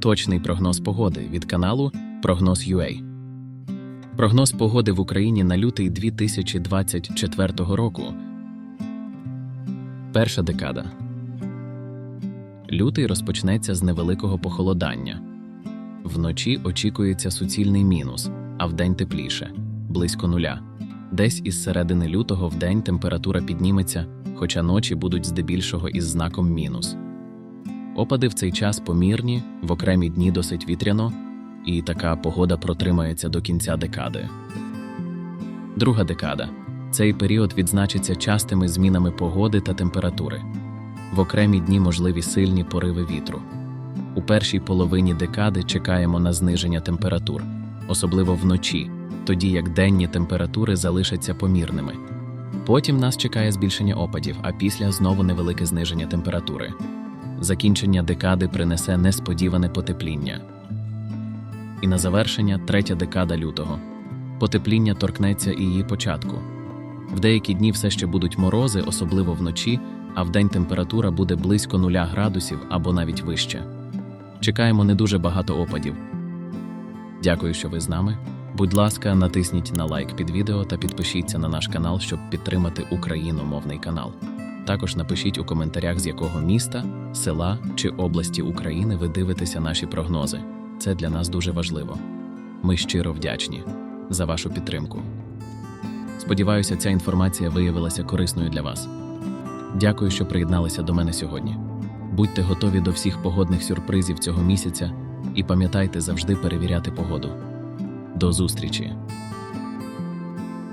точний прогноз погоди від каналу Прогноз.ua. Прогноз погоди в Україні на лютий 2024 року. Перша декада. Лютий розпочнеться з невеликого похолодання. Вночі очікується суцільний мінус, а вдень тепліше близько нуля. Десь із середини лютого вдень температура підніметься, хоча ночі будуть здебільшого із знаком мінус. Опади в цей час помірні, в окремі дні досить вітряно, і така погода протримається до кінця декади. Друга декада. Цей період відзначиться частими змінами погоди та температури. В окремі дні можливі сильні пориви вітру. У першій половині декади чекаємо на зниження температур, особливо вночі, тоді як денні температури залишаться помірними. Потім нас чекає збільшення опадів, а після знову невелике зниження температури. Закінчення декади принесе несподіване потепління. І на завершення третя декада лютого. Потепління торкнеться і її початку. В деякі дні все ще будуть морози, особливо вночі, а вдень температура буде близько нуля градусів або навіть вище. Чекаємо не дуже багато опадів. Дякую, що ви з нами. Будь ласка, натисніть на лайк під відео та підпишіться на наш канал, щоб підтримати україномовний канал. Також напишіть у коментарях, з якого міста, села чи області України ви дивитеся наші прогнози. Це для нас дуже важливо. Ми щиро вдячні за вашу підтримку. Сподіваюся, ця інформація виявилася корисною для вас. Дякую, що приєдналися до мене сьогодні. Будьте готові до всіх погодних сюрпризів цього місяця і пам'ятайте завжди перевіряти погоду. До зустрічі!